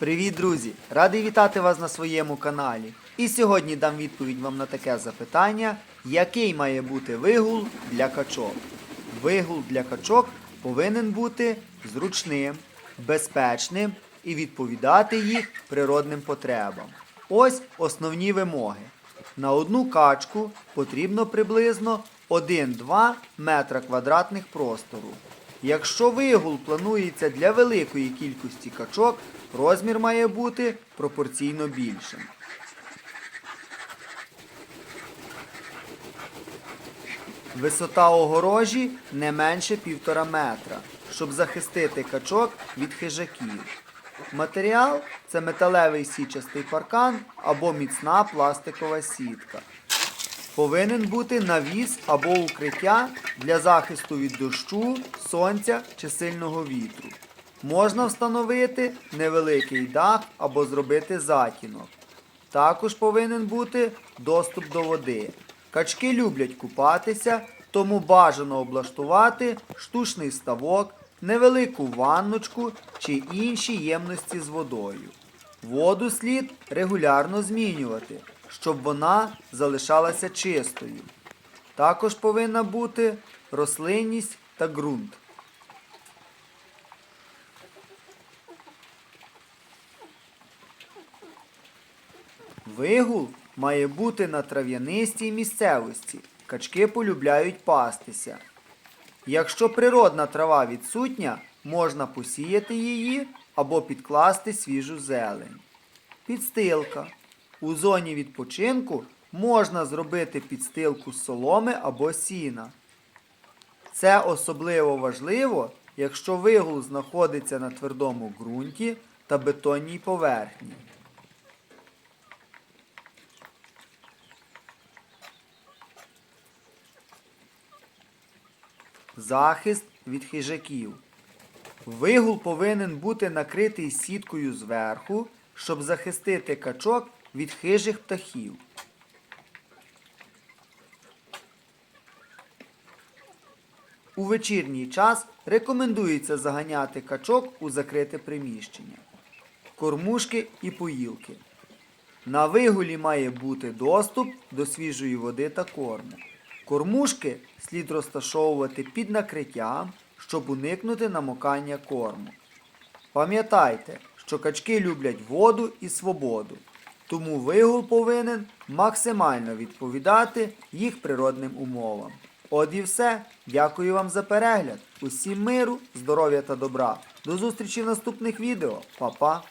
Привіт, друзі! Радий вітати вас на своєму каналі. І сьогодні дам відповідь вам на таке запитання, який має бути вигул для качок. Вигул для качок повинен бути зручним, безпечним і відповідати їх природним потребам. Ось основні вимоги. На одну качку потрібно приблизно 1-2 метра квадратних простору. Якщо вигул планується для великої кількості качок, розмір має бути пропорційно більшим. Висота огорожі не менше 1,5 метра, щоб захистити качок від хижаків. Матеріал це металевий січастий паркан або міцна пластикова сітка. Повинен бути навіс або укриття для захисту від дощу, сонця чи сильного вітру. Можна встановити невеликий дах або зробити затінок. Також повинен бути доступ до води. Качки люблять купатися, тому бажано облаштувати штучний ставок, невелику ванночку чи інші ємності з водою. Воду слід регулярно змінювати, щоб вона залишалася чистою. Також повинна бути рослинність та ґрунт. Вигул має бути на трав'янистій місцевості. Качки полюбляють пастися. Якщо природна трава відсутня, можна посіяти її або підкласти свіжу зелень. Підстилка. У зоні відпочинку можна зробити підстилку з соломи або сіна. Це особливо важливо, якщо вигул знаходиться на твердому ґрунті та бетонній поверхні. Захист від хижаків. Вигул повинен бути накритий сіткою зверху, щоб захистити качок від хижих птахів. У вечірній час рекомендується заганяти качок у закрите приміщення. Кормушки і поїлки. На вигулі має бути доступ до свіжої води та корму. Кормушки слід розташовувати під накриттям, щоб уникнути намокання корму. Пам'ятайте, що качки люблять воду і свободу, тому вигул повинен максимально відповідати їх природним умовам. От і все. Дякую вам за перегляд. Усім миру, здоров'я та добра. До зустрічі в наступних відео. Па-па!